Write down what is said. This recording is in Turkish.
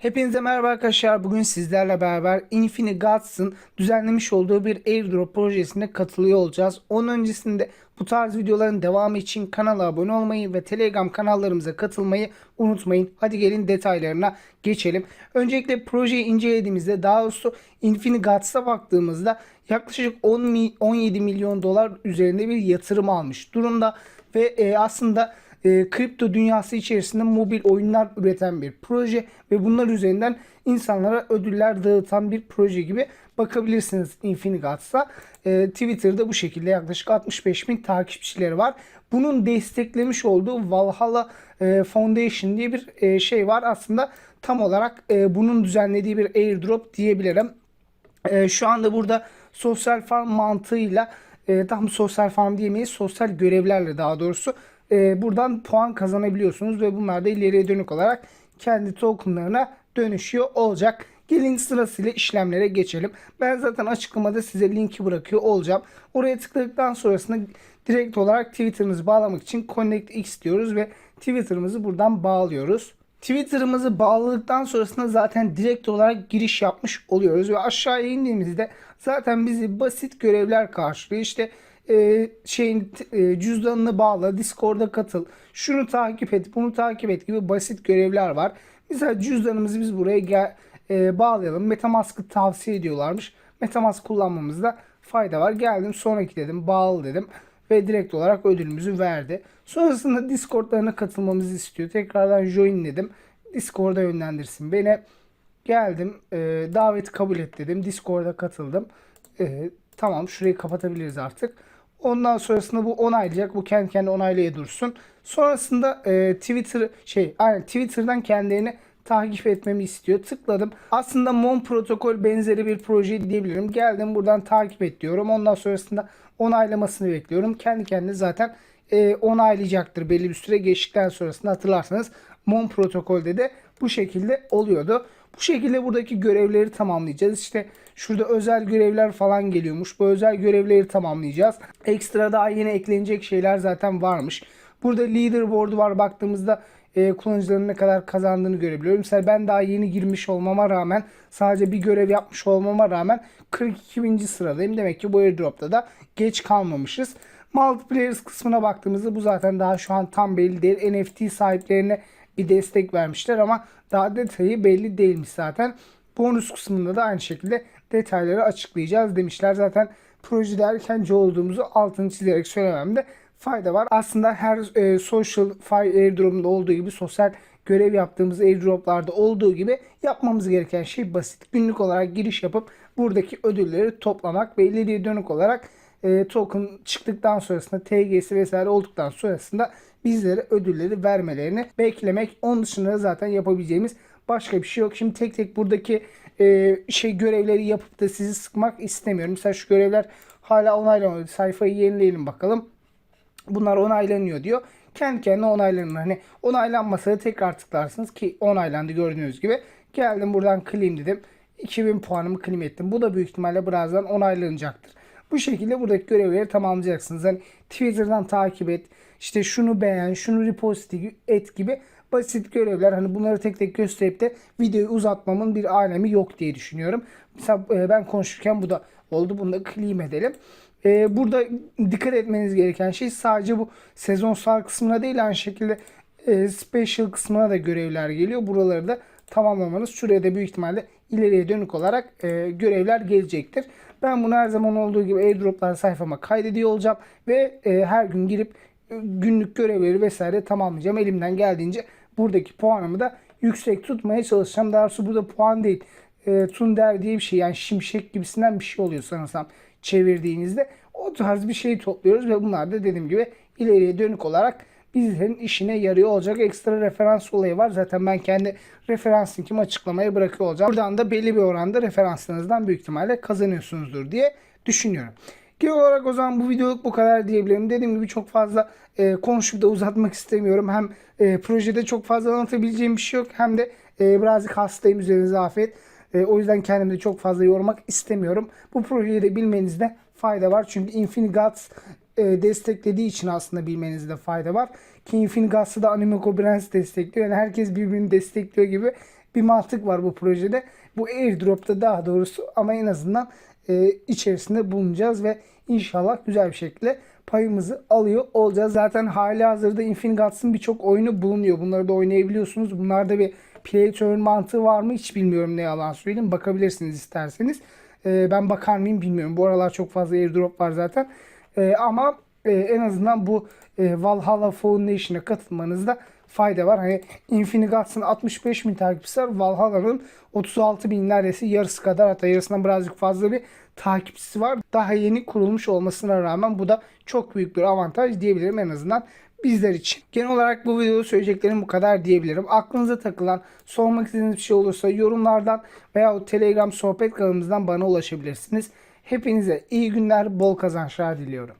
Hepinize merhaba arkadaşlar. Bugün sizlerle beraber Infinity Gods'ın düzenlemiş olduğu bir airdrop projesine katılıyor olacağız. Onun öncesinde bu tarz videoların devamı için kanala abone olmayı ve Telegram kanallarımıza katılmayı unutmayın. Hadi gelin detaylarına geçelim. Öncelikle projeyi incelediğimizde daha doğrusu Infinity Gods'a baktığımızda yaklaşık 10 mi- 17 milyon dolar üzerinde bir yatırım almış durumda ve e, aslında e, kripto dünyası içerisinde mobil oyunlar üreten bir proje ve bunlar üzerinden insanlara ödüller dağıtan bir proje gibi bakabilirsiniz Infinity Gods'a. E, Twitter'da bu şekilde yaklaşık 65 bin takipçileri var. Bunun desteklemiş olduğu Valhalla e, Foundation diye bir e, şey var. Aslında tam olarak e, bunun düzenlediği bir airdrop diyebilirim. E, şu anda burada sosyal farm mantığıyla e, tam sosyal farm diyemeyiz sosyal görevlerle daha doğrusu e, buradan puan kazanabiliyorsunuz ve bunlar da ileriye dönük olarak kendi tokenlarına dönüşüyor olacak. Gelin sırasıyla işlemlere geçelim. Ben zaten açıklamada size linki bırakıyor olacağım. Oraya tıkladıktan sonrasında direkt olarak Twitter'ımızı bağlamak için Connect X diyoruz ve Twitter'ımızı buradan bağlıyoruz. Twitter'ımızı bağladıktan sonrasında zaten direkt olarak giriş yapmış oluyoruz ve aşağıya indiğimizde zaten bizi basit görevler karşılıyor. İşte e, şeyin e, cüzdanını bağla, Discord'a katıl, şunu takip et, bunu takip et gibi basit görevler var. Mesela cüzdanımızı biz buraya gel, e, bağlayalım. Metamask'ı tavsiye ediyorlarmış. Metamask kullanmamızda fayda var. Geldim sonraki dedim, bağlı dedim ve direkt olarak ödülümüzü verdi. Sonrasında Discord'larına katılmamızı istiyor. Tekrardan join dedim. Discord'a yönlendirsin beni. Geldim, e, daveti kabul et dedim. Discord'a katıldım. E, tamam şurayı kapatabiliriz artık. Ondan sonrasında bu onaylayacak. Bu kendi kendine onaylaya dursun. Sonrasında e, Twitter şey aynen Twitter'dan kendilerini takip etmemi istiyor. Tıkladım. Aslında Mon protokol benzeri bir proje diyebilirim. Geldim buradan takip et diyorum. Ondan sonrasında onaylamasını bekliyorum. Kendi kendine zaten e, onaylayacaktır belli bir süre geçtikten sonrasında hatırlarsanız Mon protokolde de bu şekilde oluyordu. Bu şekilde buradaki görevleri tamamlayacağız. İşte şurada özel görevler falan geliyormuş. Bu özel görevleri tamamlayacağız. Ekstra daha yeni eklenecek şeyler zaten varmış. Burada leaderboard var baktığımızda e, kullanıcıların ne kadar kazandığını görebiliyorum. Mesela ben daha yeni girmiş olmama rağmen sadece bir görev yapmış olmama rağmen 42 binci sıradayım. Demek ki bu airdropta da geç kalmamışız. Multiplayers kısmına baktığımızda bu zaten daha şu an tam belli değil. NFT sahiplerine bir destek vermişler ama daha detayı belli değilmiş zaten. Bonus kısmında da aynı şekilde detayları açıklayacağız demişler. Zaten projede erkenci olduğumuzu altını çizerek söylememde fayda var. Aslında her e, social file airdrop'unda olduğu gibi sosyal görev yaptığımız airdroplarda olduğu gibi yapmamız gereken şey basit. Günlük olarak giriş yapıp buradaki ödülleri toplamak ve ileriye dönük olarak e, token çıktıktan sonrasında TG'si vesaire olduktan sonrasında bizlere ödülleri vermelerini beklemek. Onun dışında zaten yapabileceğimiz başka bir şey yok. Şimdi tek tek buradaki e, şey görevleri yapıp da sizi sıkmak istemiyorum. Mesela şu görevler hala onaylanıyor. Sayfayı yenileyelim bakalım. Bunlar onaylanıyor diyor. Kendi kendine onaylanır. Hani onaylanmasa da tekrar tıklarsınız ki onaylandı gördüğünüz gibi. Geldim buradan claim dedim. 2000 puanımı claim ettim. Bu da büyük ihtimalle birazdan onaylanacaktır. Bu şekilde buradaki görevleri tamamlayacaksınız. Hani Twitter'dan takip et, işte şunu beğen, şunu repost et gibi basit görevler. Hani bunları tek tek gösterip de videoyu uzatmamın bir alemi yok diye düşünüyorum. Mesela e, ben konuşurken bu da oldu. Bunu da claim edelim. E, burada dikkat etmeniz gereken şey sadece bu sezonsal kısmına değil aynı şekilde e, special kısmına da görevler geliyor. Buraları da tamamlamanız. Şuraya da büyük ihtimalle ileriye dönük olarak e, görevler gelecektir. Ben bunu her zaman olduğu gibi airdroplar sayfama kaydediyor olacağım ve e, her gün girip e, günlük görevleri vesaire tamamlayacağım. Elimden geldiğince buradaki puanımı da yüksek tutmaya çalışacağım. Daha doğrusu burada puan değil. E, Tunder diye bir şey yani şimşek gibisinden bir şey oluyor sanırsam çevirdiğinizde. O tarz bir şey topluyoruz ve bunlar da dediğim gibi ileriye dönük olarak bizlerin işine yarıyor olacak ekstra referans olayı var. Zaten ben kendi referans linkimi açıklamaya bırakıyor olacağım. Buradan da belli bir oranda referanslarınızdan büyük ihtimalle kazanıyorsunuzdur diye düşünüyorum. Genel olarak o zaman bu videoluk bu kadar diyebilirim. Dediğim gibi çok fazla e, konuşup da uzatmak istemiyorum. Hem e, projede çok fazla anlatabileceğim bir şey yok. Hem de e, birazcık hastayım üzerinize afiyet. E, o yüzden kendimi çok fazla yormak istemiyorum. Bu projeyi de bilmenizde fayda var. Çünkü Infinity Gods e, desteklediği için aslında bilmenizde fayda var. Ki Infinity Gods'ı da Animico Brands destekliyor. Yani herkes birbirini destekliyor gibi bir mantık var bu projede. Bu airdrop'ta daha doğrusu ama en azından e, içerisinde bulunacağız ve inşallah güzel bir şekilde payımızı alıyor olacağız. Zaten hali hazırda Infinite Gods'ın birçok oyunu bulunuyor. Bunları da oynayabiliyorsunuz. Bunlarda bir play to earn mantığı var mı hiç bilmiyorum ne yalan söyleyeyim. Bakabilirsiniz isterseniz. E, ben bakar mıyım bilmiyorum. Bu aralar çok fazla airdrop var zaten. E, ama en azından bu e, Valhalla Foundation'a katılmanızda fayda var. Hani Infinite Gods'ın 65 bin takipçisi var. Valhalla'nın 36 bin neredeyse yarısı kadar hatta yarısından birazcık fazla bir takipçisi var. Daha yeni kurulmuş olmasına rağmen bu da çok büyük bir avantaj diyebilirim en azından bizler için. Genel olarak bu videoda söyleyeceklerim bu kadar diyebilirim. Aklınıza takılan, sormak istediğiniz bir şey olursa yorumlardan veya Telegram sohbet kanalımızdan bana ulaşabilirsiniz. Hepinize iyi günler, bol kazançlar diliyorum.